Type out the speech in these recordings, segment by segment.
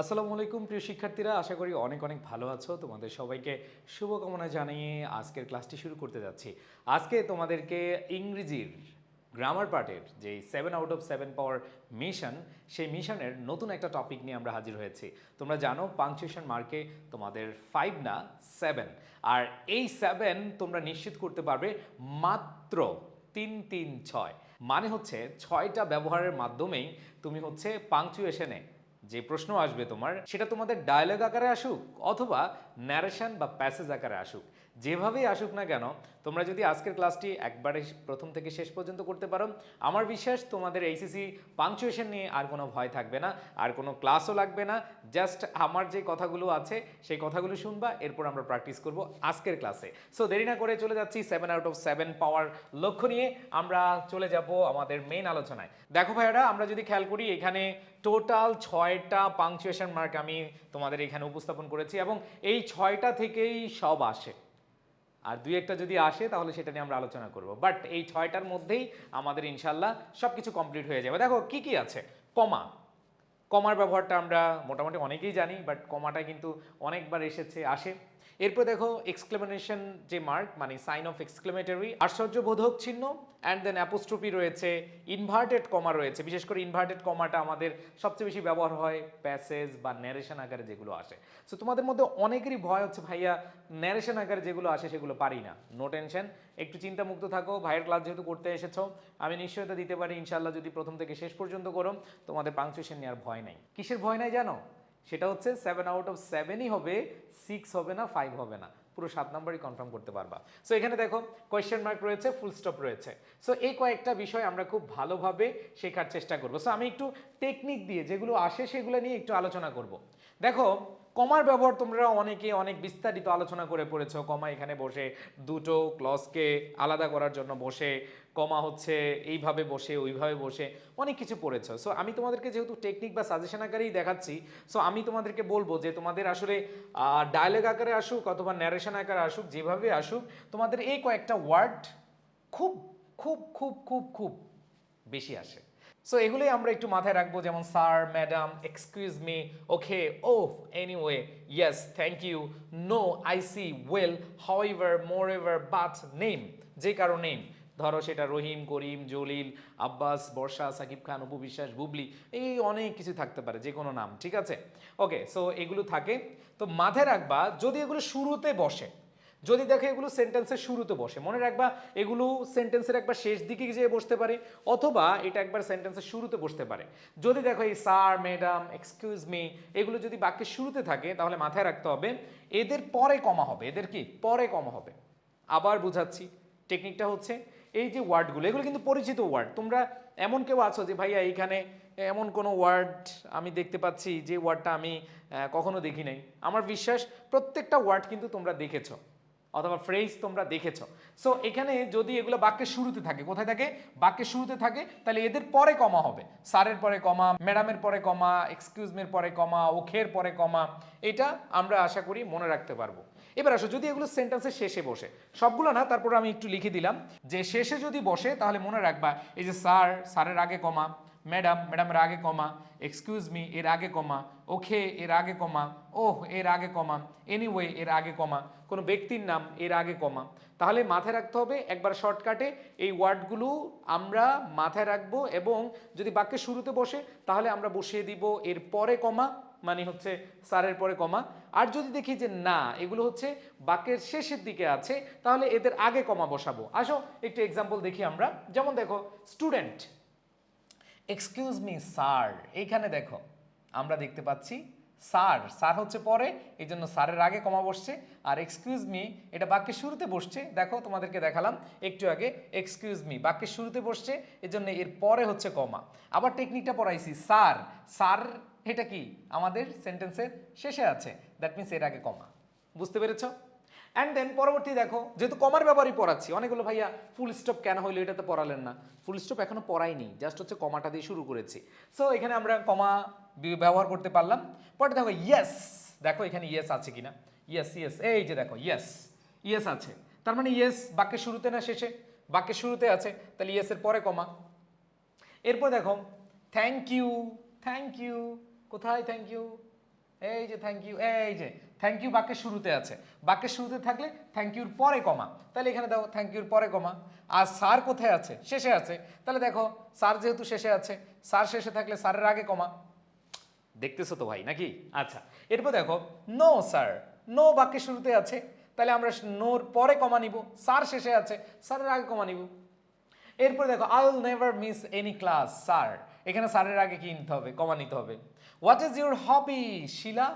আসসালামু আলাইকুম, প্রিয় শিক্ষার্থীরা। আশা করি অনেক অনেক ভালো আছো। তোমাদের সবাইকে শুভকামনা জানিয়ে আজকের ক্লাসটি শুরু করতে যাচ্ছি। আজকে তোমাদেরকে ইংরেজির গ্রামার পার্টের যে seven out of seven power mission সেই মিশনের নতুন একটা টপিক নিয়ে আমরা হাজির হয়েছি। তোমরা জানো পাংচুয়েশন মার্কে তোমাদের ফাইভ না সেভেন আর এই সেভেন তোমরা নিশ্চিত করতে পারবে মাত্র তিন তিন, ছয়। মানে হচ্ছে ছয়টা ব্যবহারের মাধ্যমেই তুমি হচ্ছে পাংচুয়েশনে যে প্রশ্ন আসবে তোমার, সেটা তোমাদের ডায়লগ আকারে আসুক অথবা ন্যারেশন বা প্যাসেজ আকারে আসুক। যেভাবেই আসুক না কেন, তোমরা যদি আজকের ক্লাসটি একবারে প্রথম থেকে শেষ পর্যন্ত করতে পারো, আমার বিশ্বাস তোমাদের এইসিসি পাংচুয়েশন নিয়ে আর কোনো ভয় থাকবে না, আর কোনো ক্লাসও লাগবে না জাস্ট আমার যে কথাগুলো আছে, সেই কথাগুলো শুনবা, এরপর আমরা প্র্যাকটিস করব আজকের ক্লাসে সো দেরি না করে চলে যাচ্ছি সেভেন আউট অফ সেভেন পাওয়ার লক্ষ্য নিয়ে, আমরা চলে যাব আমাদের মেইন আলোচনায়। দেখো ভাইয়ারা, আমরা যদি খেয়াল করি, এখানে টোটাল ছয়টা পাংচুয়েশন মার্ক আমি তোমাদের এখানে উপস্থাপন করেছি এবং এই ছয়টা থেকেই সব আসে। আর দুই একটা যদি আসে, তাহলে সেটা নিয়ে আমরা আলোচনা করব। বাট এই ছয়টার মধ্যেই আমাদের ইনশাল্লাহ সব কিছু কমপ্লিট হয়ে যাবে। দেখো, কি কি আছে? কমা। কমার ব্যবহারটা আমরা মোটামুটি অনেকেই জানি বাট কমাটা কিন্তু অনেকবার এসেছে, আসে। এরপর দেখো এক্সক্লেমেশন যে মার্ক মানে সাইন অফ এক্সক্লেমেটরি আশ্চর্যবোধক চিহ্ন অ্যান্ড দেন অ্যাপোস্ট্রোপি রয়েছে ইনভার্টেড কমা রয়েছে। বিশেষ করে ইনভার্টেড কমাটা আমাদের সবচেয়ে বেশি ব্যবহার হয় প্যাসেজ বা ন্যারেশন আকারে যেগুলো আসে। সো তোমাদের মধ্যে অনেকেরই ভয় হচ্ছে, ভাইয়া ন্যারেশন আকারে যেগুলো আসে সেগুলো পারি না। নো টেনশন একটু চিন্তামুক্ত থাকো, ভাইয়ের ক্লাস যেহেতু করতে এসেছ, আমি নিশ্চয়তা দিতে পারি ইনশাল্লাহ যদি প্রথম থেকে শেষ পর্যন্ত করো, তোমাদের পাংচুয়েশন নেওয়ার ভয় নাই। কিসের ভয় নাই জানো? সেটা হচ্ছে সেভেন আউট অফ সেভেনই হবে সিক্স হবে না ফাইভ হবে না। পুরো সাত নম্বরই কনফার্ম করতে পারবা। সো এখানে দেখো কোয়েশ্চেন মার্ক রয়েছে ফুল স্টপ রয়েছে। সো এই কয়েকটা বিষয় আমরা খুব ভালোভাবে শেখার চেষ্টা করব। সো আমি একটু টেকনিক দিয়ে যেগুলো আসে সেগুলো নিয়ে একটু আলোচনা করব। দেখো কমার ব্যবহার তোমরা অনেকে অনেক বিস্তারিত আলোচনা করে পড়েছ। কমা এখানে বসে, দুটো ক্লসকে আলাদা করার জন্য বসে, কমা হচ্ছে এইভাবে বসে, ওইভাবে বসে, অনেক কিছু পড়েছ। সো আমি তোমাদেরকে যেহেতু টেকনিক বা সাজেশন আকারেই দেখাচ্ছি সো আমি তোমাদেরকে বলব যে তোমাদের আসলে ডায়লগ আকারে আসুক অথবা ন্যারেশন আকারে আসুক, যেভাবে আসুক, তোমাদের এই কয়েকটা ওয়ার্ড খুব খুব খুব খুব খুব বেশি আসে। সো এগুলোই আমরা একটু মাথায় রাখব, যেমন sir, madam, excuse me, okay, oh anyway yes thank you no I see well however moreover but name যে কারও নেম ধরো সেটা রহিম, করিম, জলিল, আব্বাস, বর্ষা, সাকিব খান, অপু বিশ্বাস, বুবলি, এই অনেক কিছু থাকতে পারে, যে কোনো নাম, ঠিক আছে? ওকে সো এগুলো থাকে। তো মাথায় রাখবা, যদি এগুলো শুরুতে বসে যদি দেখো এগুলো সেন্টেন্সের শুরুতে বসে, মনে রাখবা এগুলো সেন্টেন্সের একবার শেষ দিকে যেয়ে বসতে পারে, অথবা এটা একবার সেন্টেন্সের শুরুতে বসতে পারে। যদি দেখো এই স্যার ম্যাডাম এক্সকিউজ মি এগুলো যদি বাক্যের শুরুতে থাকে, তাহলে মাথায় রাখতে হবে, এদের পরে কমা হবে। এদের কি? পরে কমা হবে। আবার বুঝাচ্ছি টেকনিকটা হচ্ছে এই যে ওয়ার্ডগুলো এগুলো কিন্তু পরিচিত ওয়ার্ড তোমরা এমন কেউ আছো যে, ভাইয়া, এইখানে এমন কোনো ওয়ার্ড আমি দেখতে পাচ্ছি যে ওয়ার্ডটা আমি কখনো দেখি নাই। আমার বিশ্বাস প্রত্যেকটা ওয়ার্ড কিন্তু তোমরা দেখেছ। অথবা ফ্রেজ তোমরা দেখেছ। সো এখানে যদি এগুলো বাক্যের শুরুতে থাকে, কোথায় থাকে? বাক্যের শুরুতে থাকে, তাহলে এদের পরে কমা হবে। স্যারের পরে কমা, ম্যাডামের পরে কমা এক্সকিউজমের পরে কমা, ওখের পরে কমা, এটা আমরা আশা করি মনে রাখতে পারব। এবার আসো, যদি এগুলো সেন্টেন্সের শেষে বসে, সবগুলো না, তারপর আমি একটু লিখে দিলাম, যে শেষে যদি বসে, তাহলে মনে রাখবা, এই যে স্যার, স্যারের আগে কমা ম্যাডাম ম্যাডামের আগে কমা এক্সকিউজ মি এর আগে কমা ওকে এর আগে কমা ওহ এর আগে কমা এনিওয়ে এর আগে কমা কোনো ব্যক্তির নাম এর আগে কমা তাহলে মাথায় রাখতে হবে, একবার শর্টকাটে এই ওয়ার্ডগুলো আমরা মাথায় রাখব এবং যদি বাক্যের শুরুতে বসে, তাহলে আমরা বসিয়ে দিব এর পরে কমা মানে হচ্ছে স্যারের পরে কমা আর যদি দেখি যে না, এগুলো হচ্ছে বাক্যের শেষের দিকে আছে, তাহলে এদের আগে কমা বসাবো। আসো, একটু এক্সাম্পল দেখি আমরা। যেমন দেখো স্টুডেন্ট এক্সকিউজ মি স্যার এইখানে দেখো, আমরা দেখতে পাচ্ছি স্যার স্যার হচ্ছে পরে এই জন্য স্যারের আগে কমা বসছে। আর এক্সকিউজ মি এটা বাক্যের শুরুতে বসছে। দেখো, তোমাদেরকে দেখালাম, একটু আগে এক্সকিউজ মি বাক্যের শুরুতে বসছে এই জন্য এর পরে হচ্ছে কমা। আবার টেকনিকটা পড়াইছি স্যার স্যার এটা কি? আমাদের সেন্টেন্সের শেষে আছে। দ্যাট মিনস এর আগে কমা। বুঝতে পেরেছ? অ্যান্ড দেন পরবর্তী দেখো, যেহেতু কমার ব্যাপারই পড়াচ্ছি, অনেকগুলো ভাইয়া ফুল স্টপ কেন হইল এটা তো পড়ালেন না। ফুল স্টপ এখনও পড়াইনি জাস্ট হচ্ছে কমাটা দিয়ে শুরু করেছি। সো এখানে আমরা কমা ব্যবহার করতে পারলাম। পরে দেখো ইয়েস দেখো এখানে ইয়েস আছে কিনা। ইয়েস ইয়েস এই যে দেখো ইয়েস ইয়েস আছে। তার মানে ইয়েস বাক্যের শুরুতে না শেষে? বাক্যের শুরুতে আছে, তাহলে ইয়েসের পরে কমা। এরপর দেখো থ্যাংক ইউ থ্যাংক ইউ কোথায় থ্যাংক ইউ এই যে থ্যাংক ইউ এই যে। থ্যাংক ইউ বাক্যের শুরুতে আছে। বাক্যের শুরুতে থাকলে থ্যাংক ইউর পরে কমা। তাহলে এখানে দেখো থ্যাংক ইউর পরে কমা। আর স্যার কোথায় আছে? শেষে আছে। তাহলে দেখো স্যার যেহেতু শেষে আছে, স্যার শেষে থাকলে স্যারের আগে কমা। দেখতেছো তো ভাই নাকি? আচ্ছা এরপর দেখো নো স্যার নো বাক্যের শুরুতে আছে। তাহলে আমরা নোর পরে কমা নিব। স্যার শেষে আছে, স্যারের আগে কমা নিব। এরপর দেখো I will never miss any class sir এখানে স্যারের আগে কি নিতে হবে? কমা নিতে হবে। What is your hobby Shila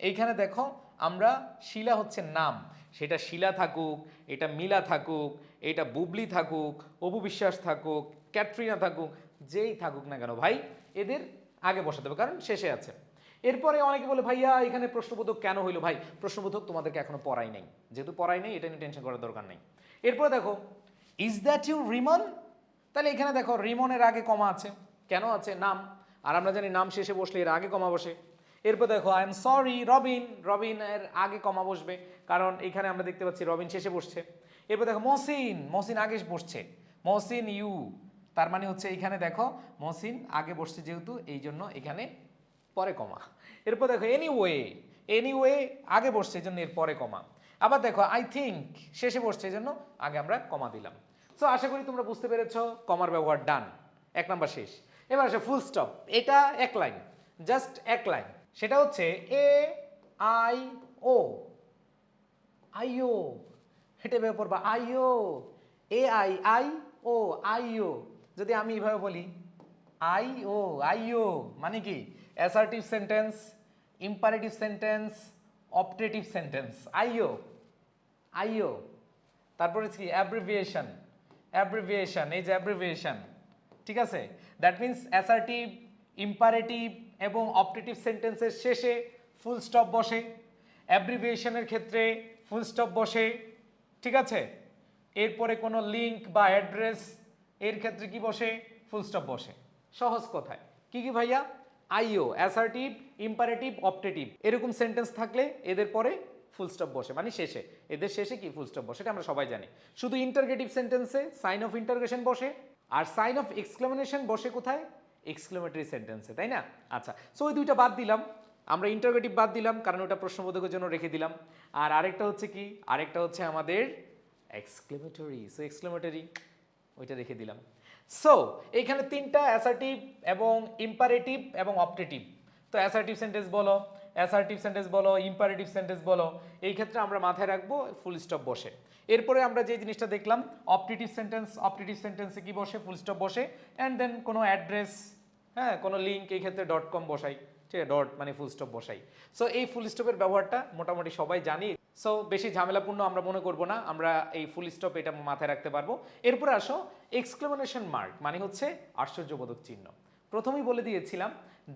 এইখানে দেখো আমরা শিলা হচ্ছে নাম। সেটা শিলা থাকুক, এটা মিলা থাকুক, এটা বুবলি থাকুক অপু বিশ্বাস থাকুক, ক্যাটরিনা থাকুক, যেই থাকুক না কেন ভাই, এদের আগে বসাতে হবে, কারণ শেষে আছে। এরপরে অনেকে বলে, ভাইয়া, এখানে প্রশ্নবোধক কেন হইল? ভাই, প্রশ্নবোধক তোমাদেরকে এখনও পড়াই নেই। যেহেতু পড়াই নেই, এটা নিয়ে টেনশন করার দরকার নেই। এরপরে দেখো ইজ দ্যাট ইউ রিমন তাহলে এখানে দেখো রিমনের আগে কমা আছে। কেন আছে? নাম। আর আমরা জানি, নাম শেষে বসলে এর আগে কমা বসে। এরপর দেখো I am sorry Robin. Robin এর আগে কমা বসবে, কারণ এখানে আমরা দেখতে পাচ্ছি রবিন শেষে বসছে। এরপর দেখো, মহসিন মহসিন আগে বসছে। মহসিন, ইউ। তার মানে হচ্ছে এখানে দেখো, মহসিন আগে বসছে যেহেতু, এই জন্য এখানে পরে কমা। এরপর দেখো এনিওয়ে এনিওয়ে আগে বসছে, এই জন্য এর পরে কমা। আবার দেখো আই থিঙ্ক শেষে বসছে, এই জন্য আগে আমরা কমা দিলাম। সো আশা করি তোমরা বুঝতে পেরেছ, কমার ব্যবহার ডান। এক নাম্বার শেষ। এবার আসে ফুল স্টপ এটা এক লাইন জাস্ট এক লাইন। সেটা হচ্ছে এ, আই, ও। আইও হেঁটে ভেবে পড়বা আইও এ, আই আই, ও আইও যদি আমি এইভাবে বলি, আই, ও আইও মানে কি? Assertive sentence imperative sentence optative sentence I O I O তারপরে কি? অ্যাব্রিভিয়েশন অ্যাব্রিভিয়েশন এই যে অ্যাব্রিভিয়েশন ঠিক আছে? দ্যাট মিন্স অ্যাসার্টিভ ইম্পারেটিভ এবং অপটেটিভ সেন্টেন্সের শেষে ফুল স্টপ বসে, অ্যাব্রিভিয়েশনের ক্ষেত্রে ফুল স্টপ বসে, ঠিক আছে? এরপরে কোনো লিঙ্ক বা অ্যাড্রেস, এর ক্ষেত্রে কি বসে? ফুল স্টপ বসে। সহজ কথায়। কি কি ভাইয়া? IO, assertive, imperative, optative. এরকম সেন্টেন্স থাকলে এদের পরে ফুল স্টপ বসে। মানে শেষে। এদের শেষে কি ফুল স্টপ বসে? এটা আমরা সবাই জানি। শুধু ইন্টারগেটিভ সেন্টেন্সে সাইন অফ ইন্টারগেশন বসে, আর সাইন অফ এক্সক্লামেশন বসে কোথায়? এক্সক্লেমেটরি সেন্টেন্সে তাই না? আচ্ছা সো ওই দুইটা বাদ দিলাম। আমরা ইন্টারগেটিভ বাদ দিলাম, কারণ ওটা প্রশ্নবোধকের জন্য রেখে দিলাম। আর আরেকটা হচ্ছে কি? আরেকটা হচ্ছে আমাদের এক্সক্লেমেটরি সো এক্সক্লেমেটরি ওইটা রেখে দিলাম। সো এখানে তিনটা অ্যাসার্টিভ এবং ইম্পারেটিভ এবং অপটেটিভ তো অ্যাসার্টিভ সেন্টেন্স বলো অ্যাসার্টিভ সেন্টেন্স বলো ইম্পারেটিভ সেন্টেন্স বলো, এই ক্ষেত্রে আমরা মাথায় রাখব ফুল স্টপ বসে। এরপরে আমরা যে জিনিসটা দেখলাম অপটেটিভ সেন্টেন্স অপটেটিভ সেন্টেন্সে কি বসে? ফুল স্টপ বসে। অ্যান্ড দেন কোনো অ্যাড্রেস হ্যাঁ কোনো লিঙ্ক এই ক্ষেত্রে ডট কম বসাই, ঠিক আছে? ডট মানে ফুল স্টপ বসাই। সো এই ফুল স্টপের ব্যবহারটা মোটামুটি সবাই জানি। সো বেশি ঝামেলাপূর্ণ আমরা মনে করব না, আমরা এই ফুল স্টপ এটা মাথায় রাখতে পারব। এরপরে আসো এক্সক্লেমেশন মার্ক মানে হচ্ছে আশ্চর্যবোধক চিহ্ন। প্রথমেই বলে দিয়েছিলাম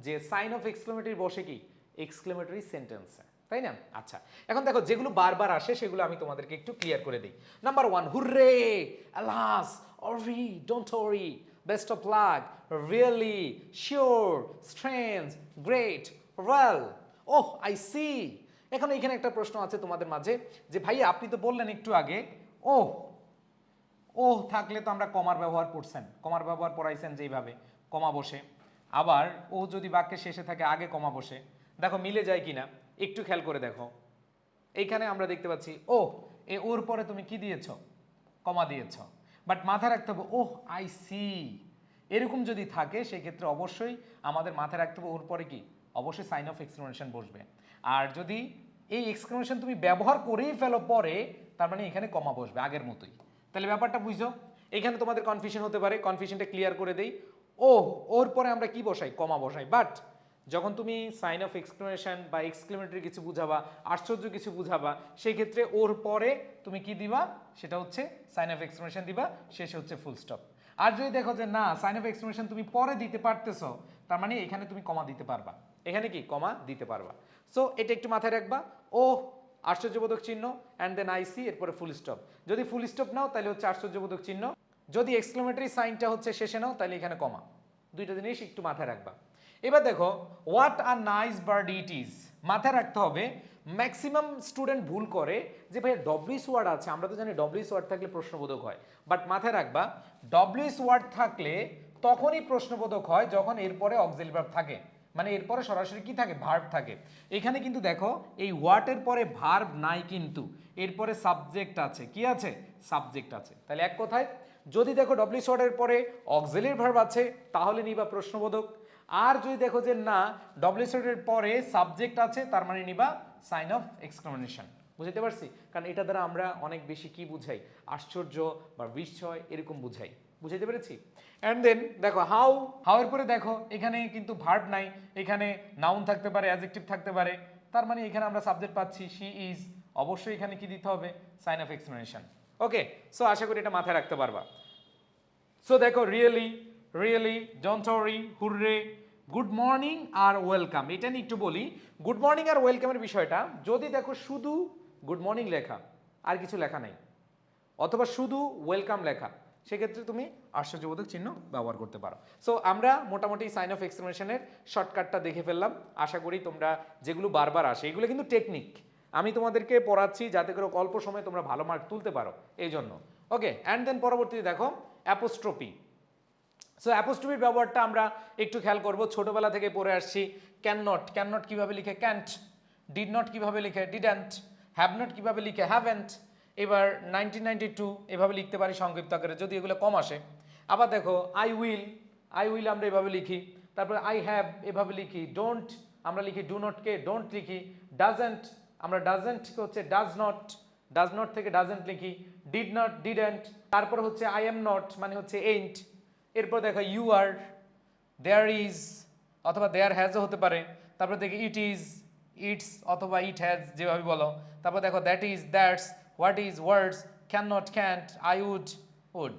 যে সাইন অফ এক্সক্লেমেটরি বসে কি? এক্সক্লেমেটরি সেন্টেন্সে তাই না? আচ্ছা এখন দেখো, যেগুলো বারবার আসে, সেগুলো আমি তোমাদেরকে একটু ক্লিয়ার করে দিই। Number one hurray! আলাস Ori don't worry best of luck really sure strange great well oh I see এখন, এখানে একটা প্রশ্ন আছে তোমাদের মাঝে, যে ভাই আপনি তো বললেন একটু আগে ও ও থাকলে তো আমরা কমার ব্যবহার করছেন, কমার ব্যবহার পড়াইছেন যেইভাবে, কমা বসে। আবার ও যদি বাক্যের শেষে থাকে, আগে কমা বসে। দেখো, মিলে যায় কিনা, একটু খেয়াল করে দেখো। এইখানে আমরা দেখতে পাচ্ছি ও এ ওর পরে তুমি কি দিয়েছ? কমা দিয়েছ। বাট মাথায় রাখতে হবে, ওহ আই সি এরকম যদি থাকে, সেক্ষেত্রে অবশ্যই আমাদের মাথায় রাখতে হবে, ওর পরে কি? অবশ্যই সাইন অফ এক্সক্লেমেশন বসবে। আর যদি এই এক্সক্লেমেশন তুমি ব্যবহার করেই ফেলো পরে, তার মানে এখানে কমা বসবে, আগের মতোই। তাহলে ব্যাপারটা বুঝছ? এখানে তোমাদের কনফিউশন হতে পারে কনফিউশনটা ক্লিয়ার করে দেই। ও ওর পরে আমরা কি বসাই? কমা বসাই। বাট যখন তুমি সাইন অফ এক্সক্লেমেশন বা এক্সক্লেমেটরি কিছু বুঝাবা, আশ্চর্য কিছু বুঝাবা, সেই ক্ষেত্রে ওর পরে তুমি কি দিবা? সেটা হচ্ছে সাইন অফ এক্সক্লেমেশন দিবা, শেষে হচ্ছে ফুল স্টপ আর যদি দেখো যে না সাইন অফ এক্সক্লেমেশন তুমি পরে দিতে পারতেছো, তার মানে এখানে তুমি কমা দিতে পারবা। এখানে কি? কমা দিতে পারবা। সো এটা একটু মাথায় রাখবা। ও আশ্চর্যবোধক চিহ্ন অ্যান্ড দেন আইসি এরপরে ফুল স্টপ যদি ফুল স্টপ নাও, তাহলে হচ্ছে আশ্চর্যবোধক চিহ্ন। যদি এক্সক্লেমেটরি সাইনটা হচ্ছে শেষে নাও, তাহলে এখানে কমা দুইটা জিনিস একটু মাথায় রাখবা। এবার দেখো what a nice bird it is মাথায় রাখতে হবে ম্যাক্সিমাম স্টুডেন্ট ভুল করে যে ভাই ডব্লিউস ওয়ার্ড আছে, আমরা তো জানি ডব্লিউস ওয়ার্ড থাকলে প্রশ্নবোধক হয় বাট মাথায় রাখবা ডব্লিউস ওয়ার্ড থাকলে তখনই প্রশ্নবোধক হয় যখন এরপরে অক্সিল ভার্ব থাকে মানে এরপরে সরাসরি কি থাকে? ভার্ব থাকে। এখানে কিন্তু দেখো, এই ওয়াটের পরে ভার্ব নাই কিন্তু, এরপরে সাবজেক্ট আছে, কি আছে? সাবজেক্ট আছে। তাহলে এক কথায়, যদি দেখো ডব্লিউস ওয়ার্ডের পরে অক্সিলিয়ারি ভার্ব আছে, তাহলে নিবা প্রশ্নবোধক। আর যদি দেখো যে না ডব্লিউস ওয়ার্ডের পরে সাবজেক্ট আছে, তার মানে নিবা সাইন অফ এক্সক্লামেশন বুঝতে পারছি? কারণ এটা দ্বারা আমরা অনেক বেশি কি বুঝাই? আশ্চর্য বা বিস্ময় এরকম বুঝাই। বুঝাইতে পেরেছি? অ্যান্ড দেন দেখো হাউ হাউ এর পরে দেখো, এখানে কিন্তু ভার্ব নাই। এখানে নাউন থাকতে পারে অ্যাডজেক্টিভ থাকতে পারে। তার মানে এখানে আমরা সাবজেক্ট পাচ্ছি শি ইজ অবশ্যই এখানে কি দিতে হবে? Sign of explanation okay so আশা করি এটা মাথায় রাখতে পারবা। সো দেখো রিয়েলি রিয়েলি জন্টরি হুররে গুড মর্নিং আর ওয়েলকাম। এটা নিয়ে একটু বলি, গুড মর্নিং আর ওয়েলকামের বিষয়টা, যদি দেখো শুধু গুড মর্নিং লেখা, আর কিছু লেখা নাই, অথবা শুধু ওয়েলকাম লেখা, সেক্ষেত্রে তুমি আশ্চর্যবোধক চিহ্ন ব্যবহার করতে পারো। সো আমরা মোটামুটি সাইন অফ এক্সপ্লেনেশনের শর্টকাটটা দেখে ফেললাম। আশা করি তোমরা যেগুলো বারবার আসে, এগুলো কিন্তু টেকনিক আমি তোমাদেরকে পড়াচ্ছি যাতে করে অল্প সময়ে তোমরা ভালো মার্ক তুলতে পারো এই জন্য ওকে অ্যান্ড দেন পরবর্তীতে দেখো অ্যাপোস্ট্রপি সো অ্যাপোস্ট্রপির ব্যবহারটা আমরা একটু খেয়াল করব। ছোটবেলা থেকে পড়ে আসছি। ক্যান নট ক্যান নট কীভাবে লিখে? ক্যান্ট ডিড নট কীভাবে লিখে? ডিড্যান্ট হ্যাভ নট কীভাবে লিখে? হ্যাভেন্ট এবার নাইনটিন নাইনটি টু এভাবে লিখতে পারি সংক্ষিপ্ত আকারে, যদি এগুলো কম আসে। আবার দেখো আই উইল আই উইল আমরা এভাবে লিখি। তারপরে আই হ্যাভ এভাবে লিখি। ডোন্ট আমরা লিখি ডু নটকে ডোন্ট লিখি। ডাজেন্ট আমরা ডাজেন্ট হচ্ছে ডাজ নট ডাজ নট থেকে ডাজেন্ট লিখি। ডিড নট ডিডেন্ট তারপর হচ্ছে আই এম নট মানে হচ্ছে এইন্ট এরপর দেখো ইউ আর দেয়ার ইজ অথবা দেয়ার হ্যাজও হতে পারে। তারপর দেখো ইট ইজ ইটস অথবা ইট হ্যাজ যেভাবে বলো। তারপর দেখো that is that's what is words cannot can't I would would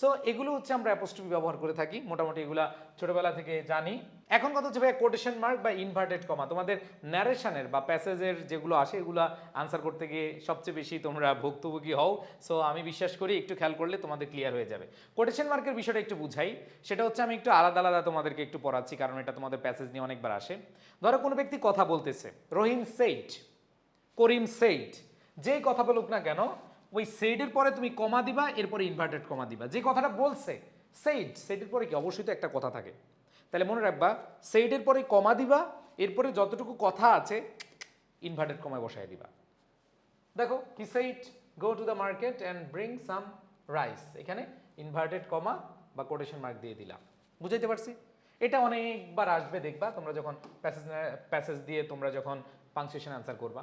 so এগুলো হচ্ছে আমরা অ্যাপোস্ট্রফি ব্যবহার করে থাকি। মোটামুটি এগুলা ছোটবেলা থেকে জানি। এখন কথা হচ্ছে ভাই কোটেশন মার্ক বা ইনভার্টেড কমা তোমাদের ন্যারেশনের বা প্যাসেজের যেগুলো আসে, এগুলো আনসার করতে গিয়ে সবচেয়ে বেশি তোমরা ভুক্তভোগী হও। সো আমি বিশ্বাস করি, একটু খেয়াল করলে তোমাদের ক্লিয়ার হয়ে যাবে। কোটেশন মার্কের বিষয়টা একটু বুঝাই। সেটা হচ্ছে আমি একটু আলাদা আলাদা তোমাদেরকে একটু পড়াচ্ছি, কারণ এটা তোমাদের প্যাসেজ নিয়ে অনেকবার আসে। ধরো, কোনো ব্যক্তি কথা বলতেছে, রহিম সেইট, করিম সেইট, যেই কথা বলুক না কেন ওই সেডের পরে তুমি কমা দিবা এরপরে ইনভার্টেড কমা দিবা। যে কথাটা বলছে সেইড সেইডের পরে কি? অবশ্যই তো একটা কথা থাকে। তাহলে মনে রাখবা সেইডের পরে কমা দিবা এরপরে যতটুকু কথা আছে ইনভার্টেড কমায় বসায় দিবা। দেখো, কি said go to the market and bring some rice এখানে ইনভার্টেড কমা বা কোটেশন মার্ক দিয়ে দিলাম। বুঝাইতে পারছি? এটা অনেকবার আসবে, দেখবা। তোমরা যখন প্যাসেজ প্যাসেজ দিয়ে তোমরা যখন পাংচুয়েশন আনসার করবা।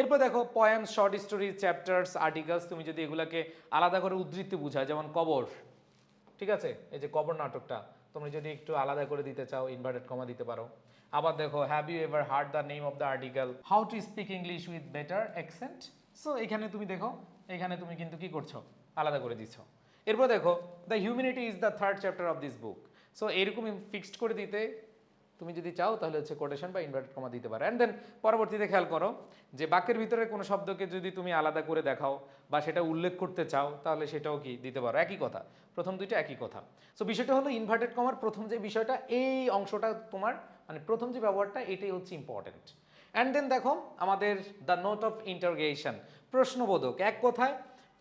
এরপর দেখো poems short story chapters articles তুমি যদি এগুলাকে আলাদা করে উদ্ধৃতি বুঝায় যেমন কবর, ঠিক আছে? এই যে কবর নাটকটা, তুমি যদি একটু আলাদা করে দিতে চাও ইনভার্টেড কমা দিতে পারো। আবার দেখো have you ever heard the name of the article how to speak English with better accent so এখানে তুমি দেখো, এখানে তুমি কিন্তু কি করছ? আলাদা করে দিচ্ছ এরপর দেখো the humanity is the third chapter of this book so এরকমই ফিক্সড করে দিতে তুমি যদি চাও, তাহলে হচ্ছে কোটেশন বা ইনভার্টেড কমা দিতে পারো। অ্যান্ড দেন পরবর্তীতে খেয়াল করো যে বাক্যের ভিতরে কোনো শব্দকে যদি তুমি আলাদা করে দেখাও বা সেটা উল্লেখ করতে চাও, তাহলে সেটাও কি দিতে পারো? একই কথা। প্রথম দুইটা একই কথা। সো বিষয়টা হলো ইনভার্টেড কমার প্রথম যে বিষয়টা, এই অংশটা তোমার মানে প্রথম যে ব্যবহারটা, এটাই হচ্ছে ইম্পর্টেন্ট অ্যান্ড দেন দেখো আমাদের দ্য নোট অফ ইন্টারগেশন প্রশ্নবোধক, এক কথায়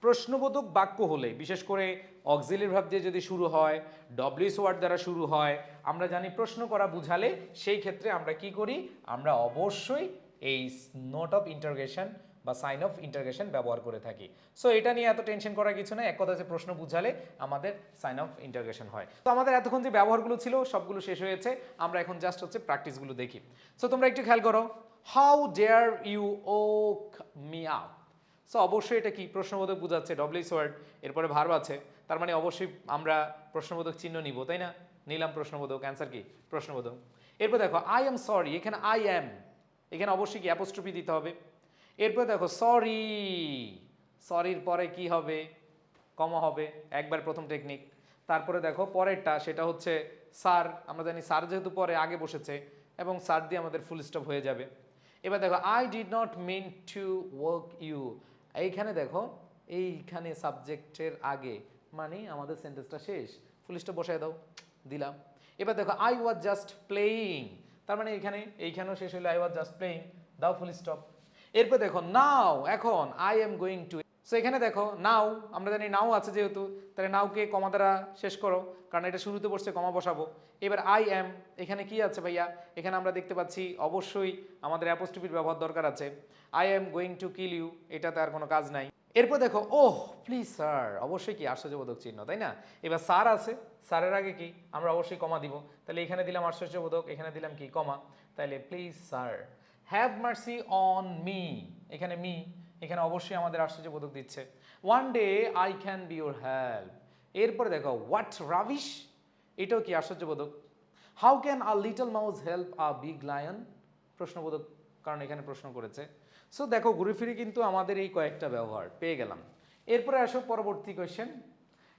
প্রশ্নবোধক বাক্য হলে, বিশেষ করে অক্সিলির ভাব দিয়ে যদি শুরু হয় ডব্লিউস ওয়ার্ড দ্বারা শুরু হয়, আমরা জানি প্রশ্ন করা বুঝালে সেই ক্ষেত্রে আমরা কি করি? আমরা অবশ্যই এই নোট অফ ইন্টারগেশন বা সাইন অফ ইন্টারগেশন ব্যবহার করে থাকি। সো এটা নিয়ে এত টেনশন করার কিছু না এক কথা যে প্রশ্ন বুঝালে আমাদের সাইন অফ ইন্টারগেশন হয়। তো আমাদের এতক্ষণ যে ব্যবহারগুলো ছিল, সবগুলো শেষ হয়েছে। আমরা এখন জাস্ট হচ্ছে প্র্যাকটিসগুলো দেখি। সো তোমরা একটু খেয়াল করো। How dare you woke me up so অবশ্যই এটা কি? প্রশ্নবোধক বোঝাচ্ছে ডব্লিউস ওয়ার্ড এরপরে ভার্ব আছে। তার মানে অবশ্যই আমরা প্রশ্নবোধক চিহ্ন নিব, তাই না? নিলাম প্রশ্নবোধক অ্যান্সার কি? প্রশ্নবোধক। এরপর দেখো আই এম সরি এখানে আই অ্যাম এখানে অবশ্যই কি? অ্যাপোস্ট্রফি দিতে হবে। এরপর দেখো সরি সরির পরে কি হবে? কমা হবে, একবার প্রথম টেকনিক তারপরে দেখো, পরেরটা, সেটা হচ্ছে সার আমরা জানি স্যার যেহেতু পরে, আগে বসেছে, এবং সার দিয়ে আমাদের ফুল স্টপ হয়ে যাবে। এবার দেখো I did not mean to work you এইখানে দেখো, এইখানে সাবজেক্টের আগে মানে আমাদের সেন্টেন্সটা শেষ। ফুলিশটা বসায় দাও। দিলাম। এবার দেখো আই ওয়াজ জাস্ট প্লেয়িং তার মানে এইখানে, এইখানেও শেষ হইল আই ওয়াজ জাস্ট প্লেয়িং দাও ফুল স্টপ এরপর দেখো নাও এখন I am going to so এখানে দেখো নাও আমরা জানি নাও আছে যেহেতু, তাহলে নাওকে কমা দ্বারা শেষ করো, কারণ এটা শুরুতে বসছে কমা বসাবো। এবার আই এম এখানে কি আছে ভাইয়া? এখানে আমরা দেখতে পাচ্ছি, অবশ্যই আমাদের অ্যাপোস্টিপির ব্যবহার দরকার আছে। I am going to kill you এটাতে আর কোনো কাজ নাই। এরপর দেখো, ওহ প্লিজ স্যার অবশ্যই কি, আশ্চর্যবোধক চিহ্ন, তাই না? এবার স্যার আছে, স্যারের আগে কি, আমরা অবশ্যই কমা দিব। তাহলে এখানে দিলাম আশ্চর্যবোধক, এখানে দিলাম কি কমা তাহলে please sir have mercy on me এখানে মি এখানে অবশ্যই আমাদের আশ্চর্যবোধক দিচ্ছে one day I can be your help এরপরে দেখো হোয়াট রাবিশ এটাও কি আশ্চর্যবোধক how can a little mouse help a big lion প্রশ্নবোধক কারণ এখানে প্রশ্ন করেছে। সো দেখো ঘুরে ফিরে কিন্তু আমাদের এই কয়েকটা ব্যবহার, পেয়ে গেলাম। এরপরে আসো পরবর্তী কোয়েশ্চেন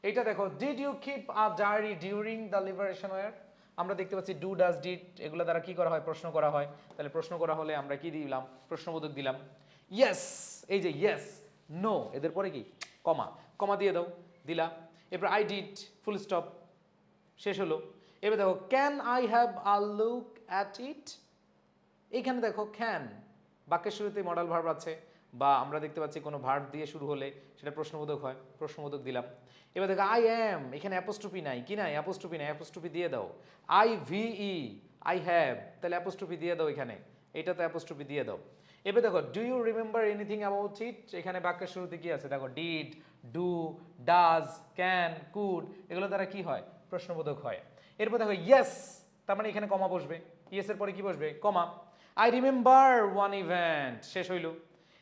এটা দেখো did you keep a diary during the liberation war আমরা দেখতে পাচ্ছি ডু ডাজ ডিড এগুলো দ্বারা কি করা হয়? প্রশ্ন করা হয়। তাহলে প্রশ্ন করা হলে আমরা কি দিলাম? প্রশ্নবোধক দিলাম। ইয়েস এই যে ইয়েস নো এদের পরে কি? কমা। কমা দিয়ে দাও, দিলা। এরপর আই ডিড ফুল স্টপ শেষ হলো। এবার দেখো can I have a look at it এইখানে দেখো ক্যান বাক্যের শুরুতে মডেল ভার্ব আছে, বা আমরা দেখতে পাচ্ছি কোনো ভার্ব দিয়ে শুরু হলে সেটা প্রশ্নবোধক হয়, প্রশ্নবোধক দিলাম। এবার দেখো আই অ্যাম এখানে অ্যাপোস্ট্রফি নাই। কি নাই? অ্যাপোস্ট্রফি নাই অ্যাপোস্ট্রফি দিয়ে দাও। I V E I have তাহলে অ্যাপোস্ট্রফি দিয়ে দাও এখানে। এটা এটাতে অ্যাপোস্ট্রফি দিয়ে দাও। এবার দেখো do you remember anything about it এখানে বাক্যের শুরুতে কি আছে? দেখো did do does can could এগুলো দ্বারা কি হয়? প্রশ্নবোধক হয়। এরপর দেখো ইয়েস তার মানে এখানে কমা বসবে। ইয়েস এর পরে কি বসবে? Comma. I remember one event শেষ হইল।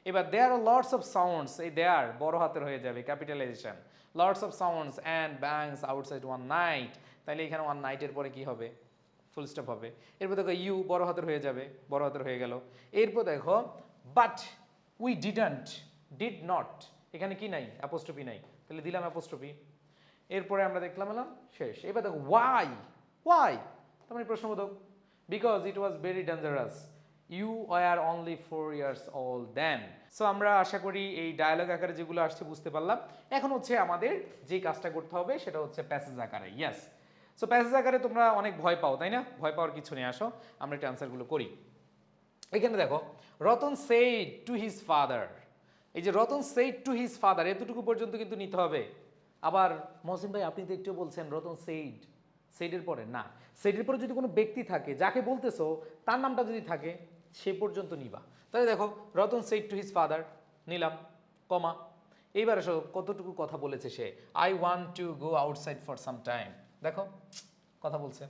এবার there are lords of sounds এই দেয়ার বড় হাতের হয়ে যাবে capitalisation lords of sounds and bangs outside one night তাহলে এখানে ওয়ান নাইটের পরে কি হবে? ফুল স্টপ হবে। এরপর দেখো ইউ বড় হাতের হয়ে যাবে, বড় হাতের হয়ে গেল। এরপর দেখো but we didn't did not এখানে কি নাই অ্যাপোস্ট্রফি নাই। তাহলে দিলাম অ্যাপোস্ট্রফি এরপরে আমরা দেখলাম এলাম শেষ। এবার দেখো ওয়াই ওয়াই তার মানে প্রশ্নবোধক। Because it was very dangerous you are only four years all then so আমরা আশা করি এই ডায়ালগ আকারে যেগুলো আসছে বুঝতে পারলাম। এখন হচ্ছে আমাদের যে কাজটা করতে হবে, সেটা হচ্ছে প্যাসেজ আকারে। ইয়াস সো প্যাসেজ আকারে তোমরা অনেক ভয় পাও, তাই না? ভয় পাওয়ার কিছু নেই, আসো, আমরা একটু অ্যান্সারগুলো করি। এখানে দেখো, Ratan said to his father এই যে Ratan said to his father এতটুকু পর্যন্ত কিন্তু নিতে হবে। আবার মহসিন ভাই, আপনি তো একটু বলছেন, রতন সেইড সেইডের পরে, না। সেইডের পরে যদি কোনো ব্যক্তি থাকে, যাকে বলতেছো, তার নামটা যদি থাকে, সে পর্যন্ত নিবা। তাহলে দেখো, Ratan said to his father নিলাম, কমা। এইবার এসো কতটুকু কথা বলেছে সে। I want to go outside for some time দেখো, কথা বলছে।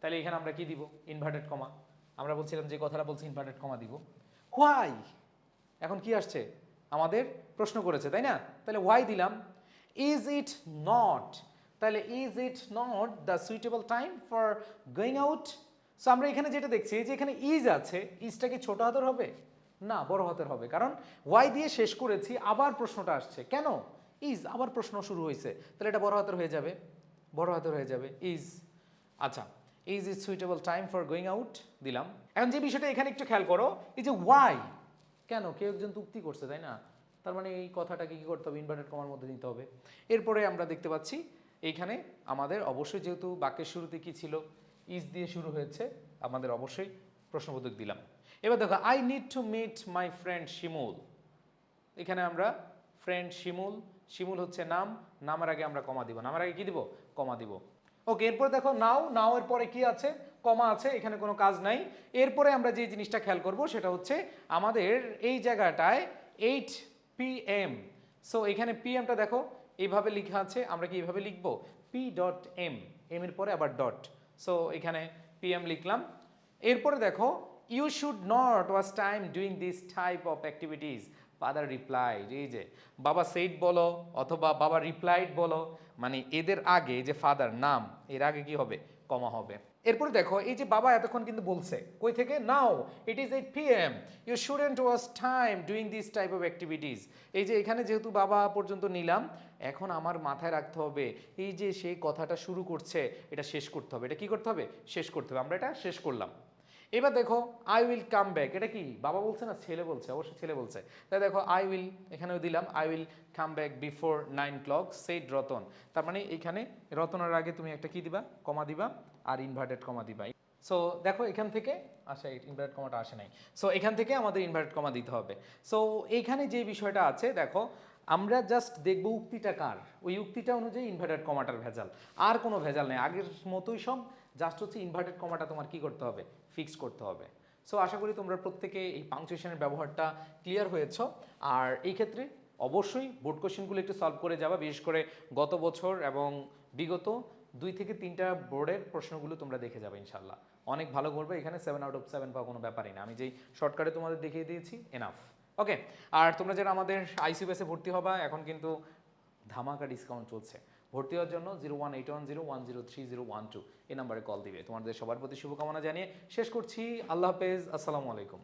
তাহলে এখানে আমরা কি দিব? ইনভার্টেড কমা আমরা বলছিলাম যে কথাটা বলছি ইনভার্টেড কমা দিব। হোয়াই এখন কি আসছে? আমাদের প্রশ্ন করেছে, তাই না? তাহলে ওয়াই দিলাম? ইজ ইট নট তাহলে is it not the suitable time for going out so আমরা এখানে যেটা দেখছি যে এখানে ইজ আছে ইজটা কি ছোট হাতের হবে? না, বড় হাতের হবে। কারণ ওয়াই দিয়ে শেষ করেছি, আবার প্রশ্নটা আসছে। কেন? ইজ আবার প্রশ্ন শুরু হয়েছে। তাহলে এটা বড় হাতের হয়ে যাবে। বড় হাতের হয়ে যাবে। ইজ আচ্ছা is is suitable time for going out দিলাম। এখন যে বিষয়টা এখানে একটু খেয়াল করো, এই যে ওয়াই কেন? কেউ একজন তুক্তি করছে, তাই না? তার মানে এই কথাটাকে কী করতে হবে? ইনভার্টেড কমার মধ্যে নিতে হবে। এরপরে আমরা দেখতে পাচ্ছি এইখানে আমাদের অবশ্যই যেহেতু বাক্যের শুরুতে কি ছিল? ইজ দিয়ে শুরু হয়েছে, আমাদের অবশ্যই প্রশ্নবোধক দিলাম। এবার দেখো I need to meet my friend Shimul এখানে আমরা ফ্রেন্ড শিমুল শিমুল হচ্ছে নাম, নামের আগে আমরা কমা দিব। নামের আগে কি দিব? কমা দিব। ওকে, এরপরে দেখো নাও নাও এর পরে কি আছে? কমা আছে, এখানে কোনো কাজ নাই। এরপরে আমরা যে জিনিসটা খেয়াল করব সেটা হচ্ছে আমাদের এই জায়গাটায় এইট পি এম সো এখানে পি এমটা দেখো এইভাবে লেখা আছে, আমরা কি এইভাবে লিখব? পি ডট এম এম এর পরে আবার ডট সো এখানে পি এম লিখলাম। এরপরে দেখো you should not was time doing this type of activities father replied এই যে, বাবা সেইড বলো অথবা বাবা রিপ্লাইড বলো মানে এদের আগে যে ফাদার নাম, এর আগে কি হবে? কমা হবে। এরপরে দেখো, এই যে বাবা এতক্ষণ কিন্তু বলছে, কই থেকে? Now it is eight P M you shouldn't was time doing this type of activities এই যে এখানে যেহেতু বাবা পর্যন্ত নিলাম, এখন আমার মাথায় রাখতে হবে, এই যে সেই কথাটা শুরু করছে, এটা শেষ করতে হবে। এটা কি করতে হবে? শেষ করতে হবে। আমরা এটা শেষ করলাম। এবার দেখো আই উইল কাম ব্যাক এটা কি? বাবা বলছে না, ছেলে বলছে? অবশ্যই ছেলে বলছে। তাই দেখো আই উইল এখানেও দিলাম I will come back before nine clock said Ratan. তার মানে এখানে রতনের আগে তুমি একটা কি দিবা? কমা দিবা, আর ইনভার্টেড কমা দিবা। সো দেখো, এখান থেকে আচ্ছা ইনভার্টেড কমাটা আসে নাই। সো এখান থেকে আমাদের ইনভার্টেড কমা দিতে হবে। সো এইখানে যে বিষয়টা আছে, দেখো আমরা জাস্ট দেখব উক্তিটা কার? ওই উক্তিটা অনুযায়ী ইনভার্টেড কমাটার ভেজাল। আর কোনো ভেজাল নেই। আগের মতোই সব জাস্ট হচ্ছে ইনভার্টেড কমাটা তোমার কি করতে হবে? ফিক্স করতে হবে। সো আশা করি তোমরা প্রত্যেকে এই পাংচুয়েশনের ব্যবহারটা ক্লিয়ার হয়েছ। আর এই ক্ষেত্রে অবশ্যই বোর্ড কোশ্চেনগুলো একটু সলভ করে যাবা। বিশেষ করে গত বছর এবং বিগত দুই থেকে তিনটা বোর্ডের প্রশ্নগুলো তোমরা দেখে যাবে ইনশাল্লাহ অনেক ভালো করবে। এখানে সেভেন আউট অফ সেভেন পাওয়া কোনো ব্যাপারই না। আমি যেই শর্টকাটে তোমাদের দেখিয়ে দিয়েছি এনাফ ওকে আর তোমরা যারা আমাদের আইসিউএসে ভর্তি হবা, এখন কিন্তু ধামাকা ডিসকাউন্ট চলছে। ভর্তি হওয়ার জন্য zero one eight one zero one zero three zero one two এই নাম্বারে কল দিবে। তোমাদের সবার প্রতি শুভকামনা জানিয়ে শেষ করছি। আল্লাহ হাফেজ, আসসালামু আলাইকুম।